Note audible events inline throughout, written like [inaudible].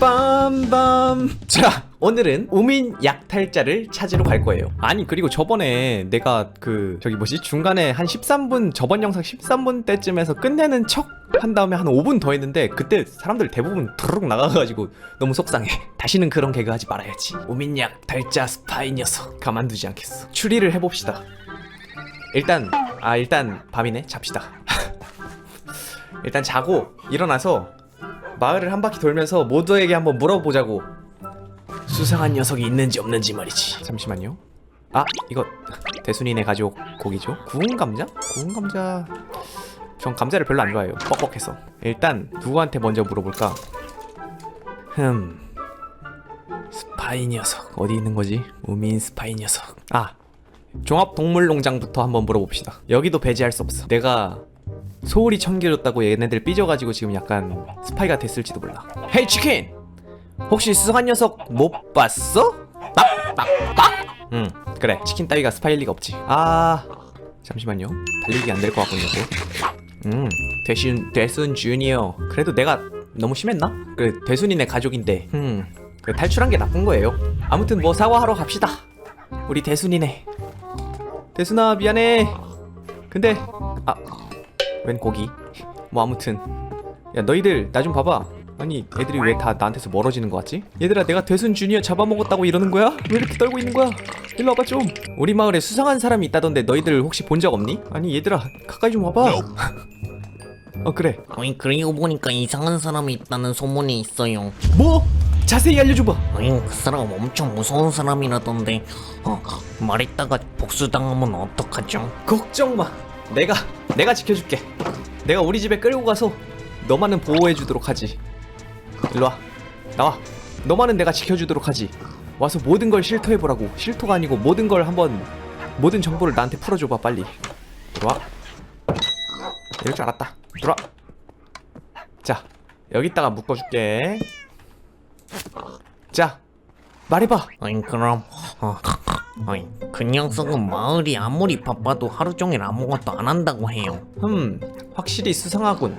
빰빰. 자 오늘은 우민 약탈자를 찾으러 갈 거예요. 아니 그리고 저번에 내가 그 저기 뭐지? 중간에 한 13분 저번 영상 13분 때쯤에서 끝내는 척 한 다음에 한 5분 더 했는데 그때 사람들 대부분 두룩 나가가지고 너무 속상해. 다시는 그런 개그 하지 말아야지. 우민 약탈자 스파이 녀석 가만두지 않겠어. 추리를 해봅시다. 일단 아 일단 밤이네. 잡시다 일단 자고 일어나서 마을을 한 바퀴 돌면서 모두에게 한번 물어보자고. 수상한 녀석이 있는지 없는지 말이지. 잠시만요. 아 이거 대순이네 가족 고기죠? 구운 감자? 구운 감자. 전 감자를 별로 안 좋아해요. 뻑뻑해서. 일단 누구한테 먼저 물어볼까? 흠. 스파이 녀석. 어디 있는 거지? 우민 스파이 녀석. 아 종합동물농장부터 한번 물어봅시다. 여기도 배제할 수 없어. 내가 소울이 천개줬다고 얘네들 삐져가지고 지금 약간 스파이가 됐을지도 몰라 헤이 치킨! 혹시 수상한 녀석 못 봤어? 딱딱딱! 응 그래 치킨 따위가 스파일 리가 없지 아 잠시만요 달리기 안 될 것 같군요 또. 음 대순 대순 주니어 그래도 내가 너무 심했나? 그 대순이네 가족인데 음그 탈출한 게 나쁜 거예요 아무튼 뭐 사과하러 갑시다 우리 대순이네 대순아 미안해 근데 아 웬 고기 뭐 아무튼 야 너희들 나 좀 봐봐 아니 애들이 왜 다 나한테서 멀어지는 거 같지? 얘들아 내가 대순 주니어 잡아먹었다고 이러는 거야? 왜 이렇게 떨고 있는 거야? 일로 와봐 좀 우리 마을에 수상한 사람이 있다던데 너희들 혹시 본 적 없니? 아니 얘들아 가까이 좀 와봐 [laughs] 어 그래 어이 그리고 보니까 이상한 사람이 있다는 소문이 있어요. 뭐? 자세히 알려줘봐 어이 그 사람 엄청 무서운 사람이라던데 어, 말했다가 복수당하면 어떡하죠? 걱정 마 내가 내가 지켜줄게. 내가 우리 집에 끌고 가서 너만은 보호해주도록 하지. 일로 와. 나와. 너만은 내가 지켜주도록 하지. 와서 모든 걸 실토해보라고. 실토가 아니고 모든 걸 한번 모든 정보를 나한테 풀어줘봐 빨리. 들어와. 이럴 줄 알았다. 들어와. 자 여기다가 묶어줄게. 자 말해봐. 어이 그럼. 어, 어이 그 녀석은 마을이 아무리 바빠도 하루 종일 아무것도 안 한다고 해요. 흠, 확실히 수상하군.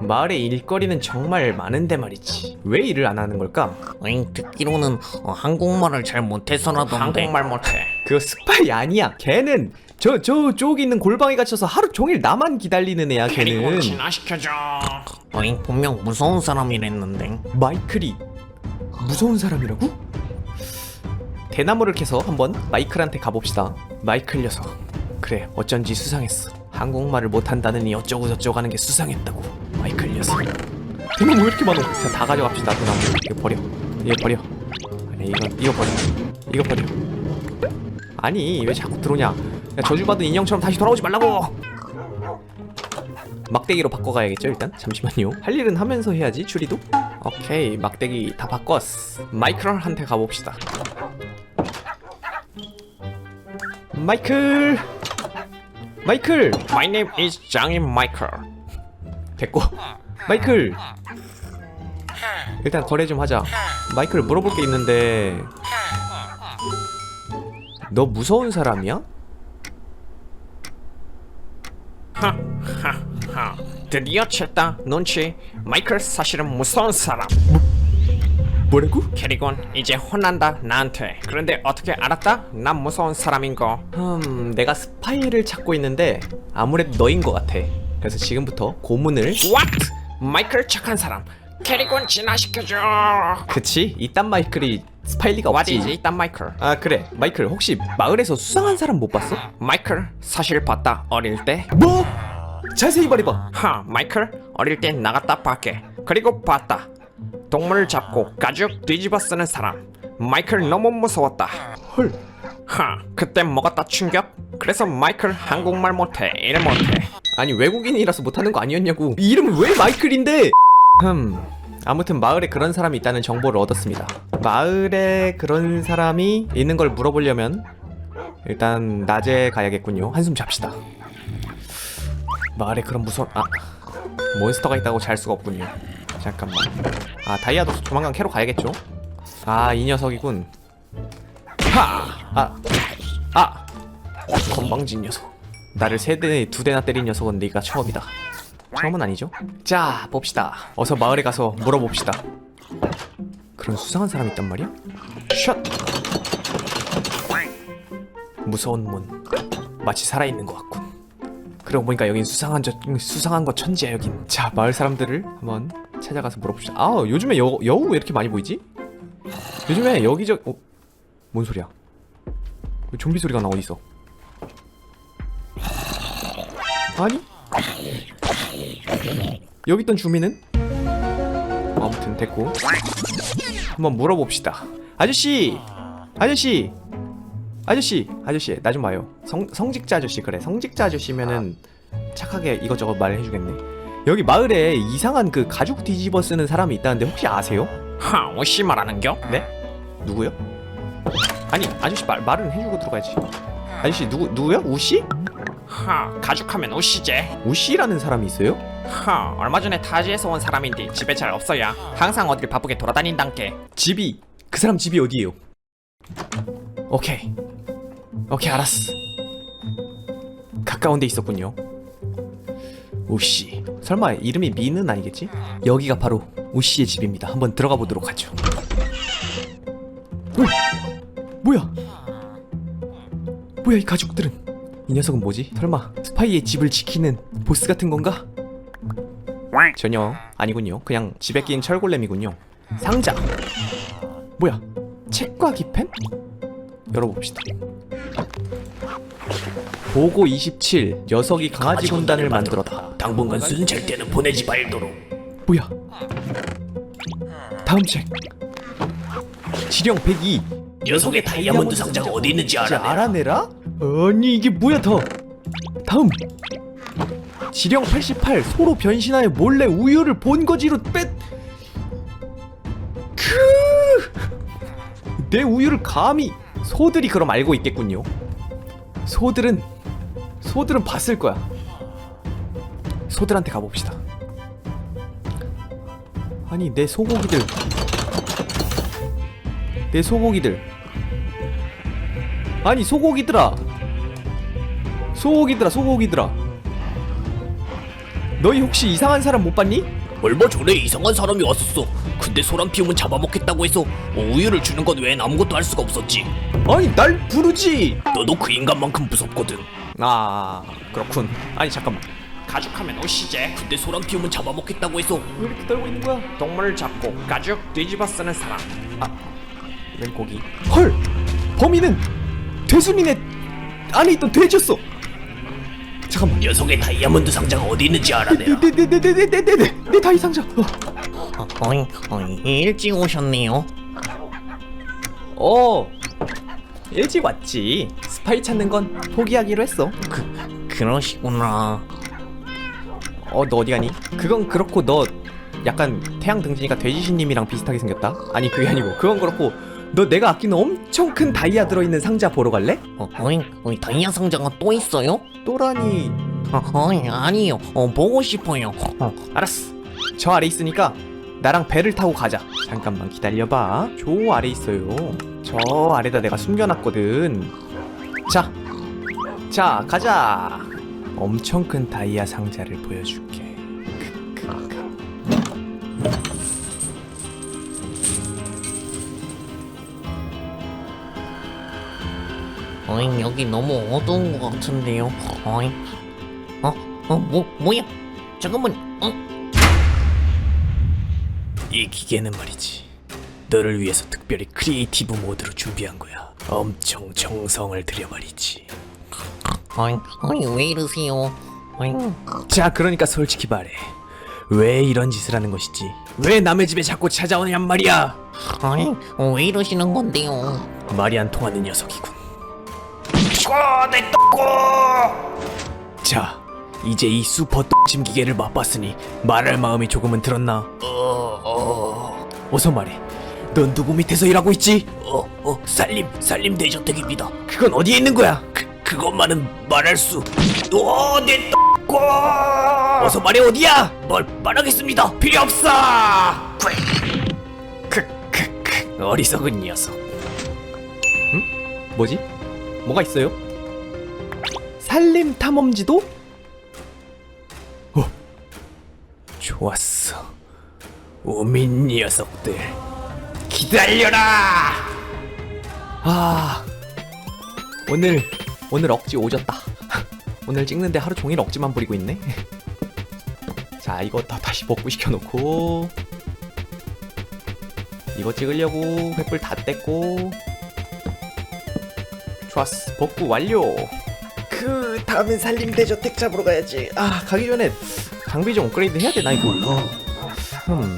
마을의 일거리는 정말 많은데 말이지. 왜 일을 안 하는 걸까? 어이 듣기로는 어, 한국말을 잘 못해서라던데. 못해. 그거 스파이 아니야. 걔는 저 저쪽 있는 골방에 갇혀서 하루 종일 나만 기다리는 애야. 걔는 진화시켜줘. 어이 분명 무서운 사람이랬는데. 마이클이 무서운 사람이라고? 대나무를 캐서 한번 마이클한테 가봅시다. 마이클 녀석. 그래, 어쩐지 수상했어. 한국말을 못한다느니 어쩌고 저쩌고 하는 게 수상했다고. 마이클 녀석. 대나무 왜 이렇게 많어? 자, 다 가져갑시다, 대나무. 이거 버려. 이거 버려. 아니, 이거, 이거 버려. 이거 버려. 아니, 왜 자꾸 들어오냐? 야, 저주받은 인형처럼 다시 돌아오지 말라고! 막대기로 바꿔가야겠죠 일단 잠시만요 할 일은 하면서 해야지 추리도 오케이 막대기 다 바꿨어 마이클한테 가봅시다 마이클. 마이클. My name is 장인 마이클. 됐고. 마이클. 일단 거래 좀 하자. 마이클 물어볼 게 있는데. 너 무서운 사람이야? 하하하 [laughs] 드디어 챘다. 눈치. 마이클 사실은 무서운 사람 뭐라고? 캐리건 이제 혼난다 나한테. 그런데 어떻게 알았다? 난 무서운 사람인 거. 음 내가 스파이를 찾고 있는데 아무래도 너인 것 같아. 그래서 지금부터 고문을 What? 마이클 착한 사람. 캐리건 진화시켜줘. 그치? 이딴 마이클이 스파일리가 없지. is 이딴 마이클? 아 그래. 마이클 혹시 마을에서 수상한 사람 못 봤어? 마이클 사실 봤다. 어릴 때. 뭐? 자세히 말해봐. 하, 마이클 어릴 때 나갔다 밖에. 그리고 봤다 동물 잡고 가죽 뒤집어 쓰는 사람 마이클 너무 무서웠다. 헐. 하, 그때 먹었다 충격? 그래서 마이클 한국말 못해 일 못해. 아니 외국인이라서 못하는 거 아니었냐고. 이름은 왜 마이클인데? 흠 아무튼 마을에 그런 사람이 있다는 정보를 얻었습니다. 마을에 그런 사람이 있는 걸 물어보려면 일단 낮에 가야겠군요. 한숨 잡시다. 마을에 그런 무서운 아 몬스터가 있다고 잘 수가 없군요. 잠깐만 아 다이아도 조만간 캐러 가야겠죠? 아 이 녀석이군. 하아아! 아. 건방진 녀석. 나를 세 대, 두 대나 때린 녀석은 네가 처음이다. 처음은 아니죠? 자 봅시다. 어서 마을에 가서 물어봅시다. 그런 수상한 사람이 있단 말이야? 샷! 무서운 문. 마치 살아있는 것 같군. 그러고 보니까 여긴 수상한 저 수상한 거 천지야 여긴. 자 마을 사람들을 한번 찾아가서 물어봅시다. 아 요즘에 여, 여우 왜 이렇게 많이 보이지? 요즘에 여기저 어? 뭔 소리야? 왜 좀비 소리가 나? 어디서 아니? 여기 있던 주민은? 아무튼 됐고. 한번 물어봅시다. 아저씨! 아저씨! 아저씨! 아저씨 나 좀 봐요. 성, 성직자 아저씨 그래. 성직자 아저씨면은 착하게 이것저것 말해주겠네 여기 마을에 이상한 그 가죽 뒤집어 쓰는 사람이 있다는데 혹시 아세요? 하 오씨 말하는겨? 네? 누구요? 아니 아저씨 말, 말은 해주고 들어가야지 아저씨 누구 누구요? 우씨? 하 가죽하면 오씨제 우씨라는 사람이 있어요? 하 얼마 전에 타지에서 온 사람인데 집에 잘 없어야 항상 어딜 바쁘게 돌아다닌단께 집이 그 사람 집이 어디예요? 오케이 오케이 알았어 가까운 데 있었군요 우씨 설마 이름이 미는 아니겠지? 여기가 바로 우씨의 집입니다 한번 들어가 보도록 하죠 어? 뭐야 뭐야 이 가족들은 이 녀석은 뭐지? 설마 스파이의 집을 지키는 보스 같은 건가? 전혀 아니군요 그냥 집에 끼인 철골렘이군요 상자 뭐야? 책과 기펜? 열어봅시다. 보고 27 녀석이 강아지 군단을 만들었다. 당분간 순 절대는 보내지 말도록 뭐야? 다음 책. 지령 102. 녀석의 다이아몬드 상자가 어디 있는지 진짜 알아내 알아내라? 아니 이게 뭐야 더? 다음. 지령 88 소로 변신하여 몰래 우유를 본거지로 뺐. 크. 내 우유를 감히 소들이 그럼 알고 있겠군요. 소들은 소들은 봤을 거야. 소들한테 가봅시다. 아니 내 소고기들 내 소고기들 아니 소고기들아 소고기들아 소고기들아 너희 혹시 이상한 사람 못 봤니? 얼마 전에 이상한 사람이 왔었어 근데 소란 피우면 잡아먹겠다고 해서 우유를 주는 것 외엔 아무것도 할 수가 없었지 아니 날 부르지. 너도 그 인간만큼 무섭거든. 아 그렇군. 아니 잠깐만. 가죽하면 오씨제. 근데 소란 피우면 잡아먹겠다고 해서 왜 이렇게 떨고 있는 거야? 동물을 잡고 가죽 뒤집어 쓰는 사람. 웬 고기. 헐! 범인은 돼순이네. 안에 있던 돼지였어. 잠깐만. 녀석의 다이아몬드 상자가 어디 있는지 알아내라. 내내내내내내내 다이 상자. 어. 어이, 어이, 일찍 오셨네요. 어 일찍 왔지 스파이 찾는 건 포기하기로 했어 그러시구나. 어 너 어디 가니? 그건 그렇고 너 약간 태양 등지니까 돼지신님이랑 비슷하게 생겼다 아니 그게 아니고 그건 그렇고 너 내가 아끼는 엄청 큰 다이아 들어있는 상자 보러 갈래? 어, 어이, 어이, 다이아 상자가 또 있어요? 또라니 어, 어이, 아니요. 어, 보고 싶어요. 어, 알았어 저 아래 있으니까 나랑 배를 타고 가자. 잠깐만 기다려봐. 저 아래 있어요. 저 아래다 내가 숨겨놨거든. 자, 자 가자. 엄청 큰 다이아 상자를 보여줄게. 어이, 여기 너무 어두운 것 같은데요. 어이, 어, 어, 뭐, 뭐야? 잠깐만, 어, 이 기계는 말이지. 너를 위해서 특별히 크리에이티브 모드로 준비한 거야. 엄청 정성을 들여 말이지. 어이, 어이, 왜 이러세요? 어이, 자 그러니까 솔직히 말해. 왜 이런 짓을 하는 것이지? 왜 남의 집에 자꾸 찾아오냔 말이야? 어이, 어, 왜 이러시는 건데요? 말이 안 통하는 녀석이군. 내 똥꼬 자 이제 이 슈퍼 똥침 기계를 맛봤으니 말할 마음이 조금은 들었나? 어, 어. 어서 말해 넌 누구 밑에서 일하고 있지? 어, 어, 살림, 살림 대저택입니다. 그건 어디에 있는 거야? 그, 그것만은 말할 수. 어, 내 똥꼬! 어서 말해 어디야? 뭘 말하겠습니다. 필요 없어. 크크크 어리석은 녀석. 뭐지? 뭐가 있어요? 살림 탐험지도? 어, 좋았어. 우민 녀석들. 기다려라! 아 오늘 오늘 억지 오졌다. [laughs] 오늘 찍는데 하루 종일 억지만 부리고 있네. [laughs] 자 이거 다 다시 복구 시켜 놓고 이거 찍으려고 횃불 다 뗐고 좋았어 복구 완료. 그 다음엔 산림대 저택 잡으러 가야지. 아 가기 전에 장비 좀 업그레이드 해야 되나 이거? 음